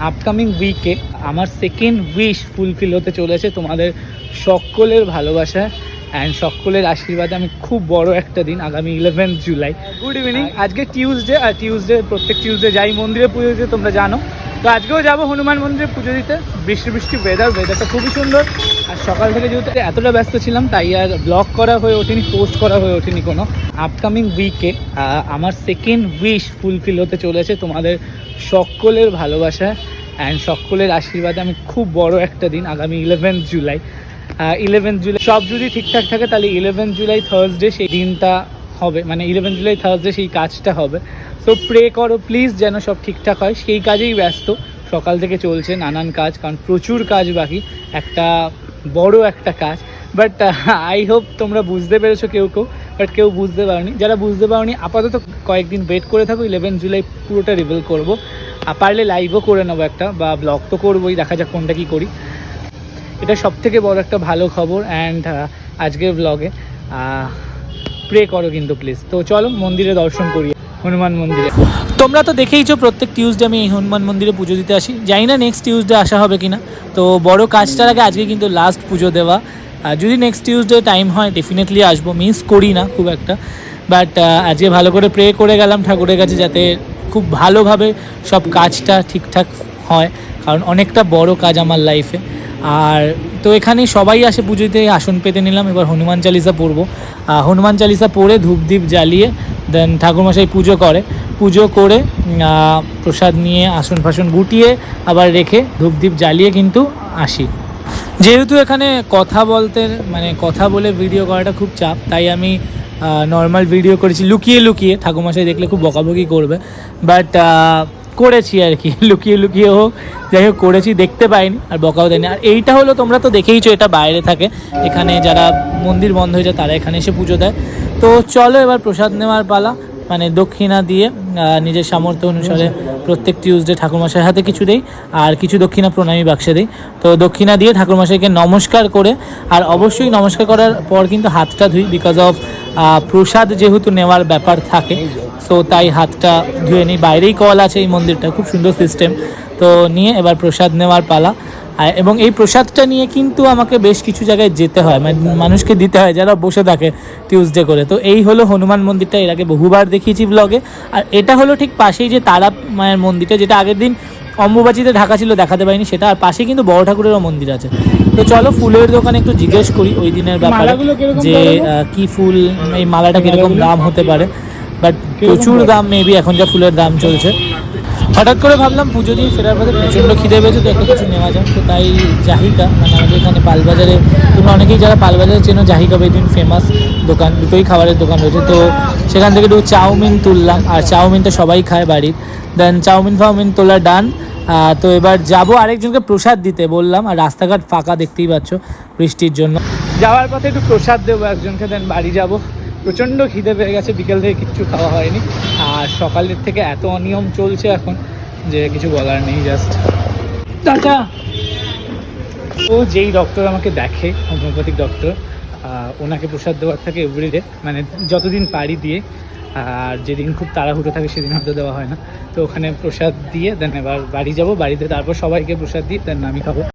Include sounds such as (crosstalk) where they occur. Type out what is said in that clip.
Upcoming উইকে আমার second wish fulfil হতে চলেছে তোমাদের সকলের ভালোবাসা অ্যান্ড সকলের আশীর্বাদে আমি খুব বড় একটা দিন আগামী ইলেভেন্থ জুলাই গুড ইভিনিং আজকে টিউসডে আর টিউসডে প্রত্যেক টিউসডে যাই মন্দিরে পুজো দিতে তোমরা জানো। তো আজকেও যাব হনুমান মন্দিরে পুজো দিতে। বৃষ্টি বৃষ্টি ওয়েদার ওয়েদারটা খুবই সুন্দর। আর সকাল থেকে যেহেতু এতটা ব্যস্ত ছিলাম, তাই আর ব্লগ করা হয়ে ওঠেনি পোস্ট করা হয়ে ওঠেনি কোনো। আপকামিং উইকে আমার সেকেন্ড উইশ ফুলফিল হতে চলেছে তোমাদের সকলের ভালোবাসা। অ্যান্ড সকলের আশীর্বাদে আমি খুব বড় একটা দিন, আগামী ইলেভেন্থ জুলাই। ইলেভেন্থ জুলাই সব যদি ঠিকঠাক থাকে, তাহলে ইলেভেন্থ জুলাই থার্সডে সেই দিনটা হবে। মানে ইলেভেন্থ জুলাই থার্সডে সেই কাজটা হবে। সো প্রে করো প্লিজ যেন সব ঠিকঠাক হয়। সেই কাজেই ব্যস্ত। সকাল থেকে চলছে নানান কাজ, কারণ প্রচুর কাজ বাকি। একটা বড় একটা কাজ। বাট আই হোপ তোমরা বুঝতে পেরেছ কেউ কেউ বাট কেউ বুঝতে পারোনি। যারা বুঝতে পারোনি, আপাতত কয়েকদিন ওয়েট করে থাকো ইলেভেন জুলাই পুরোটা রিভিল করব। পারলে লাইভও করে নেব একটা, বা ব্লগ তো করবোই, দেখা যাক কোনটা কী করি। এটা সব থেকে বড় একটা ভালো খবর অ্যান্ড আজকের ব্লগে প্রে করো কিন্তু প্লিজ তো চলো, মন্দিরে দর্শন করি। হনুমান মন্দিরে। তোমরা তো দেখেইছো প্রত্যেক টিউসডে আমি এই হনুমান মন্দিরে পুজো দিতে আসি। জানি না নেক্সট টিউসডে আসা হবে কিনা। তো বড় কাজটার আগে আজকে কিন্তু লাস্ট পুজো দেওয়া। যদি নেক্সট টিউসডে টাইম হয় ডেফিনেটলি আসব। মিস করি না খুব একটা। বাট আজকে ভালো করে প্রে করে গেলাম ঠাকুরের কাছে যাতে খুব ভালোভাবে সব কাজটা ঠিকঠাক হয়। কারণ অনেকটা বড় কাজ আমার লাইফে আর তো এখানে সবাই আসে পুজোতে। আসন পেতে নিলাম। এবার হনুমান চালিসা পড়ব। হনুমান চালিসা পড়ে ধূপদীপ জ্বালিয়ে দেন ঠাকুরমশাই পুজো করে। পুজো করে প্রসাদ নিয়ে আসন ফাসন গুটিয়ে আবার রেখে ধূপদীপ জ্বালিয়ে কিন্তু আসি। যেহেতু এখানে কথা বলতে মানে কথা বলে ভিডিও করাটা খুব চাপ, তাই আমি নর্মাল ভিডিও করেছি। লুকিয়ে লুকিয়ে ঠাকুরমশাই দেখলে খুব বকাবকি করবে। বাট করেছি আর কি, (laughs) লুকিয়ে লুকিয়ে হোক, যাই হোক করেছি, দেখতে পাইনি, আর বকাও দেয়নি। আর এইটা হলো তোমরা তো দেখেইছো, এটা বাইরে থাকে। এখানে যারা মন্দির বন্ধ হয়ে যায় তারা এখানে এসে পুজো দেয়। তো চলো এবার প্রসাদ নেওয়ার পালা মানে দক্ষিণা দিয়ে নিজের সামর্থ্য অনুসারে প্রত্যেক টিউসডে ঠাকুরমশাইয়ের হাতে কিছু দেই, আর কিছু দক্ষিণা প্রণামী বাক্সে দিই। তো দক্ষিণা দিয়ে ঠাকুরমশাইকে নমস্কার করে, আর অবশ্যই নমস্কার করার পর কিন্তু হাতটা ধুই বিকজ অফ প্রসাদ যেহেতু নেওয়ার ব্যাপার থাকে সো তাই হাতটা ধুয়ে নিই বাইরেই কল আছে এই মন্দিরটা, খুব সুন্দর সিস্টেম তো নিয়ে এবার প্রসাদ নেওয়ার পালা। এবং এই প্রসাদটা নিয়ে কিন্তু আমাকে বেশ কিছু জায়গায় যেতে হয় মানে মানুষকে দিতে হয় যারা বসে থাকে টিউসডে করে। তো এই হলো হনুমান মন্দিরটা, এর আগে বহুবার দেখিয়েছি ব্লগে আর এটা হলো ঠিক পাশেই যে তারা মায়ের মন্দিরটা, যেটা আগের দিন অম্বুবাচিতে ঢাকা ছিল দেখাতে পারিনি সেটা। আর পাশে কিন্তু বড় ঠাকুরেরও মন্দির আছে। তো চলো ফুলের দোকানে একটু জিজ্ঞেস করি ওই দিনের ব্যাপারে যে কি ফুল এই মালাটা কীরকম দাম হতে পারে? বাট প্রচুর দাম? মেবি এখন যা ফুলের দাম চলছে। হঠাৎ করে ভাবলাম পুজো দিয়ে ফেরার পথে প্রচণ্ড খিদে পেয়েছে তো একটা কিছু নেওয়া যাক। তো তাই জাহিকা মানে আমাদের এখানে পালবাজারে তোমরা অনেকেই যারা পালবাজারে চেনো জাহিকা বেদিন ফেমাস দোকান দুটোই খাবারের দোকান রয়েছে। তো সেখান থেকে একটু চাউমিন তুললাম। আর চাউমিনটা সবাই খায় বাড়ির। দেন চাউমিন ফাউমিন তোলা ডান তো এবার যাব আরেকজনকে প্রসাদ দিতে বললাম, আর রাস্তাঘাট ফাঁকা দেখতেই পাচ্ছ বৃষ্টির জন্য। যাওয়ার পথে একটু প্রসাদ দেবো, একজনকে দেন বাড়ি যাব। প্রচণ্ড খিদে পেয়ে গেছে, বিকেল থেকে কিচ্ছু খাওয়া হয়নি। আর সকালের থেকে এত অনিয়ম চলছে এখন যে কিছু বলার নেই জাস্ট টাটা ও যেই ডক্টর আমাকে দেখে হোমিওপ্যাথিক ডক্টর ওনাকে প্রসাদ দেওয়ার থাকে এভরিডে মানে যতদিন পারি দিয়ে আর যেদিন খুব তাড়াহুড়ো থাকে সেদিন হয়তো দেওয়া হয় না। তো ওখানে প্রসাদ দিয়ে, দেন এবার বাড়ি যাব, বাড়িতে তারপর সবাইকে প্রসাদ দিয়ে, দেন আমি খাব।